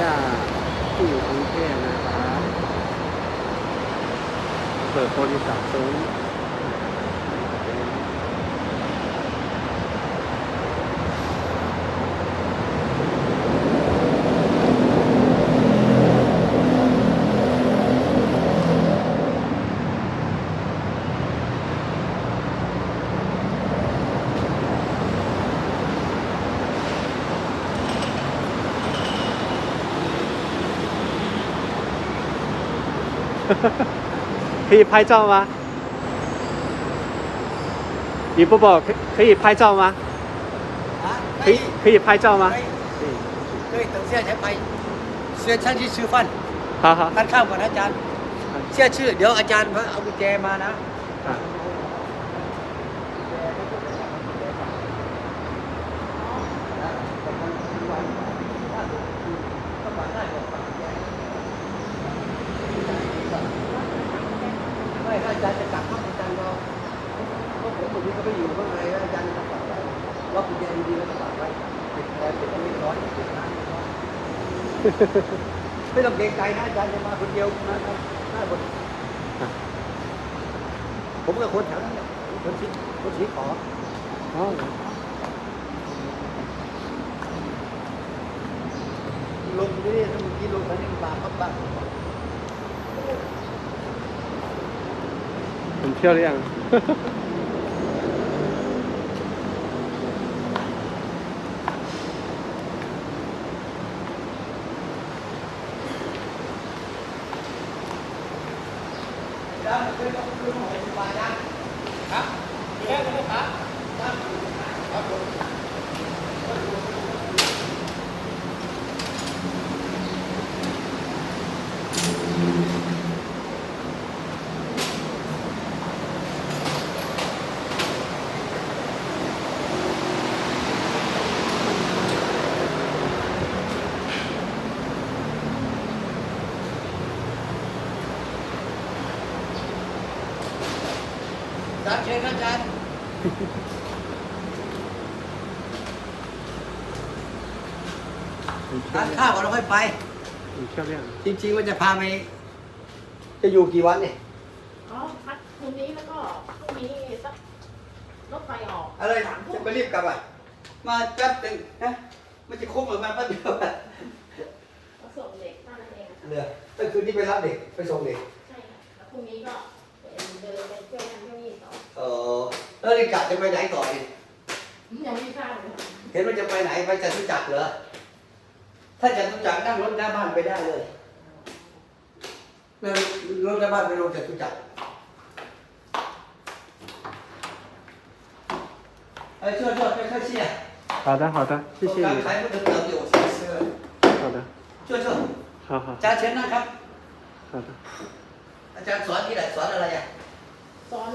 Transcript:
ย่าที่อยู่กรุงเทพนะครับเปิดโพลิสัตว์ซุ้ม 可以拍照吗？你不宝可可以拍照吗？啊，可以可以拍照吗可？以可以，可以，等下才ไปเสียฉันที่ชื่อฟัน 好好 ทานข้าวก่อนนะอาจารย์เชื่อชื่อ เดี๋ยวอาจารย์เอากุญแจมานะ ก็อยู่ข้างในแล้วยันกระปักไว้ล็อกกุญแจดีๆแล้วกระปักไว้ติดคอยปิดตรงนี้ร้อนปิดน้ำไม่ต้องเกรงใจนะอาจารย์จะมาคนเดียวมาได้ามนผมกับคนแถวนั้นเนี่ยคนชี้คนชี้ขอลงนี่ถ้ามึงกินลงไปนี่บาปก็บาปผมเที่ยหรือยัง Hả? Hả? Hả? Hả? อาจารย์เชิญครับอาจารย์ทานข้าวก่อนแล้วค่อยไปจริงจริงๆว่าจะพาไปจะอยู่กี่วันเนี่ยอ๋อพักคืนนี้แล้วก็พรุ่งนี้สักรถไฟออกอะไรสามทุ่จะไปรีบกลับอะ มาแป๊บหนึ่งนะมันจะคุ้มหรือมาแป๊บเดียวอะส่งเด็กนั่นเองค่ะเรือตั้งคืนนี้ไปรับเด็กไปส่งเด็ก ดินไปช่วยทำเจ้าหนี้ต่อ เออแล้วนี่กะจะไปไหนต่อเนี่ย ยังไม่ทราบเลยค่ะ เห็นว่าจะไปไหนไปจตุจักรเหรอ ถ้าจตุจักรนั่งรถหน้าบ้านไปได้เลยนั่งรถหน้าบ้านไปลงจตุจักรเอ้ยช่วยช่วยช่วยช่วยเชียร์ 好的，好的，谢谢 การ 你。 ขายผู้ถึงเติมอยู่เชียร์เสื้อ 好的， ช่วยช่วย 好好 อาจารย์เชิญนั่งครับ 好的。 อาจารย์สอนที่ไหนสอนอะไรอ่ะ สอน